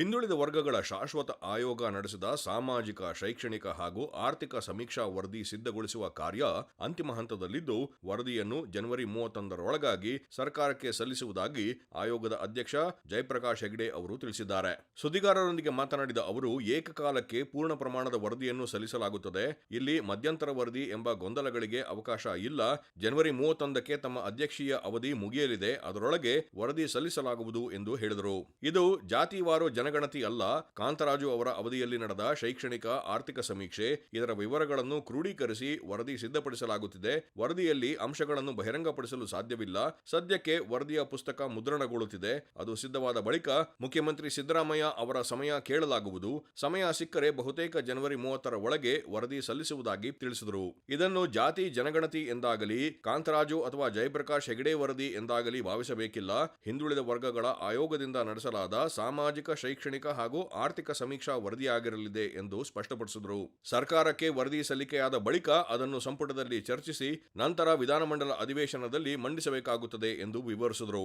ಹಿಂದುಳಿದ ವರ್ಗಗಳ ಶಾಶ್ವತ ಆಯೋಗ ನಡೆಸಿದ ಸಾಮಾಜಿಕ, ಶೈಕ್ಷಣಿಕ ಹಾಗೂ ಆರ್ಥಿಕ ಸಮೀಕ್ಷಾ ವರದಿ ಸಿದ್ಧಗೊಳಿಸುವ ಕಾರ್ಯ ಅಂತಿಮ ಹಂತದಲ್ಲಿದ್ದು, ವರದಿಯನ್ನು ಜನವರಿ ಮೂವತ್ತೊಂದರೊಳಗಾಗಿ ಸರ್ಕಾರಕ್ಕೆ ಸಲ್ಲಿಸುವುದಾಗಿ ಆಯೋಗದ ಅಧ್ಯಕ್ಷ ಜಯಪ್ರಕಾಶ್ ಹೆಗ್ಡೆ ಅವರು ತಿಳಿಸಿದ್ದಾರೆ. ಸುದ್ದಿಗಾರರೊಂದಿಗೆ ಮಾತನಾಡಿದ ಅವರು, ಏಕಕಾಲಕ್ಕೆ ಪೂರ್ಣ ಪ್ರಮಾಣದ ವರದಿಯನ್ನು ಸಲ್ಲಿಸಲಾಗುತ್ತದೆ. ಇಲ್ಲಿ ಮಧ್ಯಂತರ ವರದಿ ಎಂಬ ಗೊಂದಲಗಳಿಗೆ ಅವಕಾಶ ಇಲ್ಲ. ಜನವರಿ ಮೂವತ್ತೊಂದಕ್ಕೆ ತಮ್ಮ ಅಧ್ಯಕ್ಷೀಯ ಅವಧಿ ಮುಗಿಯಲಿದೆ. ಅದರೊಳಗೆ ವರದಿ ಸಲ್ಲಿಸಲಾಗುವುದು ಎಂದು ಹೇಳಿದರು. ಇದು ಜಾತಿವಾರು ಜನಗಣತಿ ಅಲ್ಲ, ಕಾಂತರಾಜು ಅವರ ಅವಧಿಯಲ್ಲಿ ನಡೆದ ಶೈಕ್ಷಣಿಕ ಆರ್ಥಿಕ ಸಮೀಕ್ಷೆ, ಇದರ ವಿವರಗಳನ್ನು ಕ್ರೋಢೀಕರಿಸಿ ವರದಿ ಸಿದ್ಧಪಡಿಸಲಾಗುತ್ತಿದೆ. ವರದಿಯಲ್ಲಿ ಅಂಶಗಳನ್ನು ಬಹಿರಂಗಪಡಿಸಲು ಸಾಧ್ಯವಿಲ್ಲ. ಸದ್ಯಕ್ಕೆ ವರದಿಯ ಪುಸ್ತಕ ಮುದ್ರಣಗೊಳ್ಳುತ್ತಿದೆ. ಅದು ಸಿದ್ಧವಾದ ಬಳಿಕ ಮುಖ್ಯಮಂತ್ರಿ ಸಿದ್ದರಾಮಯ್ಯ ಅವರ ಸಮಯ ಕೇಳಲಾಗುವುದು. ಸಮಯ ಸಿಕ್ಕರೆ ಬಹುತೇಕ ಜನವರಿ ಮೂವತ್ತರ ಒಳಗೆ ವರದಿ ಸಲ್ಲಿಸುವುದಾಗಿ ತಿಳಿಸಿದರು. ಇದನ್ನು ಜಾತಿ ಜನಗಣತಿ ಎಂದಾಗಲಿ, ಕಾಂತರಾಜು ಅಥವಾ ಜಯಪ್ರಕಾಶ್ ಹೆಗಡೆ ವರದಿ ಎಂದಾಗಲಿ ಭಾವಿಸಬೇಕಿಲ್ಲ. ಹಿಂದುಳಿದ ವರ್ಗಗಳ ಆಯೋಗದಿಂದ ನಡೆಸಲಾದ ಸಾಮಾಜಿಕ ಶೈಕ್ಷಣಿಕ ಹಾಗೂ ಆರ್ಥಿಕ ಸಮೀಕ್ಷಾ ವರದಿಯಾಗಿರಲಿದೆ ಎಂದು ಸ್ಪಷ್ಟಪಡಿಸಿದರು. ಸರ್ಕಾರಕ್ಕೆ ವರದಿ ಸಲ್ಲಿಕೆಯಾದ ಬಳಿಕ ಅದನ್ನು ಸಂಪುಟದಲ್ಲಿ ಚರ್ಚಿಸಿ, ನಂತರ ವಿಧಾನಮಂಡಲ ಅಧಿವೇಶನದಲ್ಲಿ ಮಂಡಿಸಬೇಕಾಗುತ್ತದೆ ಎಂದು ವಿವರಿಸಿದರು.